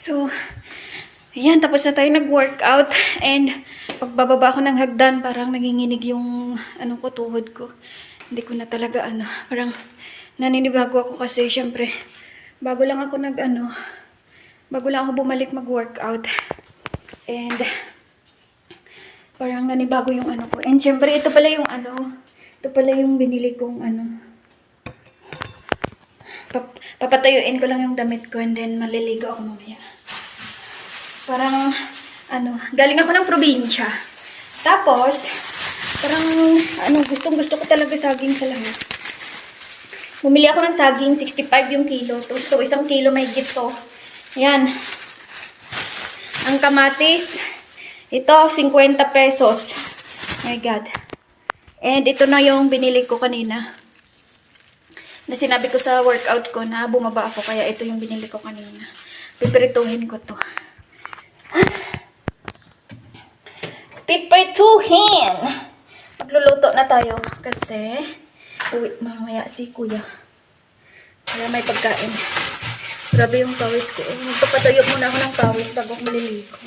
So, ayan, tapos na tayo nag-workout. And, pagbababa ko ng hagdan, parang nanginginig yung, ano ko, tuhod ko. Hindi ko na talaga, ano, parang naninibago ako kasi, syempre, bago lang ako nag, ano, bago lang ako bumalik mag-workout. And, parang nanibago yung ano ko. And, syempre, ito pala yung, ano, ito pala yung binili kong, ano, papatayuin ko lang yung damit ko and then maliligo ako mamaya. Parang, ano, galing ako ng probinsya. Tapos, parang, ano, gustong gusto ko talaga saging sa lahat. Bumili ako ng saging, 65 yung kilo. So, isang kilo may gito. Yan. Ang kamatis, ito, 50 pesos. My God. And ito na yung binili ko kanina na sinabi ko sa workout ko na bumaba ako kaya ito yung binili ko kanina. Pipirituhin ko to. Pipirituhin! Magluluto na tayo kasi uwi mamaya si kuya. Kaya may pagkain. Grabe yung pawis ko. Eh, Magpapatayo muna ako ng pawis bago ako maliligo.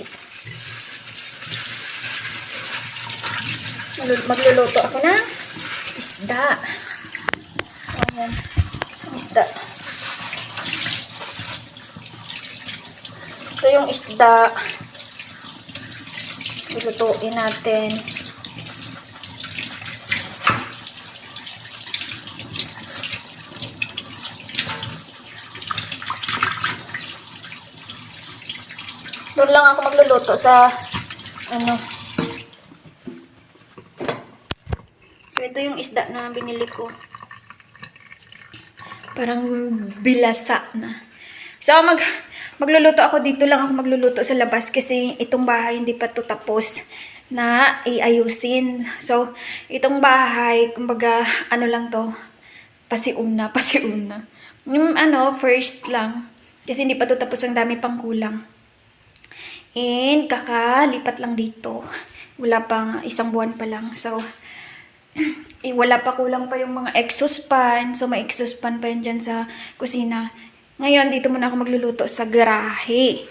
Maglul- Magluluto ako ng isda. Ayan. Isda. Ito yung isda. Ilutuin natin. Doon lang ako magluluto sa ano. So ito yung isda na binili ko. Parang bilasa na. So, mag, magluluto ako dito lang ako magluluto sa labas kasi itong bahay hindi pa to tapos na iayusin. So, itong bahay, kumbaga, ano lang to, pasiuna, pasiuna. Yung ano, first lang. Kasi hindi pa to tapos, ang dami pang kulang. And, kakalipat lang dito. Wala pang isang buwan pa lang. So, eh, wala pa kulang pa yung mga exhaust fan. So, may exhaust fan pa yan dyan sa kusina. Ngayon, dito muna ako magluluto sa garahe.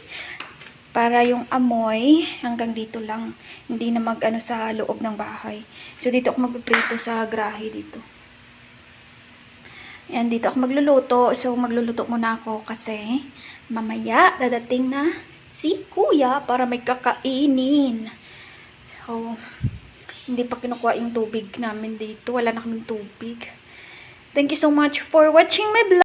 Para yung amoy, hanggang dito lang. Hindi na mag-ano sa loob ng bahay. So, dito ako magpiprito sa garahe dito. Yan, dito ako magluluto. So, magluluto muna ako kasi mamaya dadating na si kuya para may kakainin. So, hindi pa kinukuha yung tubig namin dito. Wala na kaming tubig. Thank you so much for watching my vlog.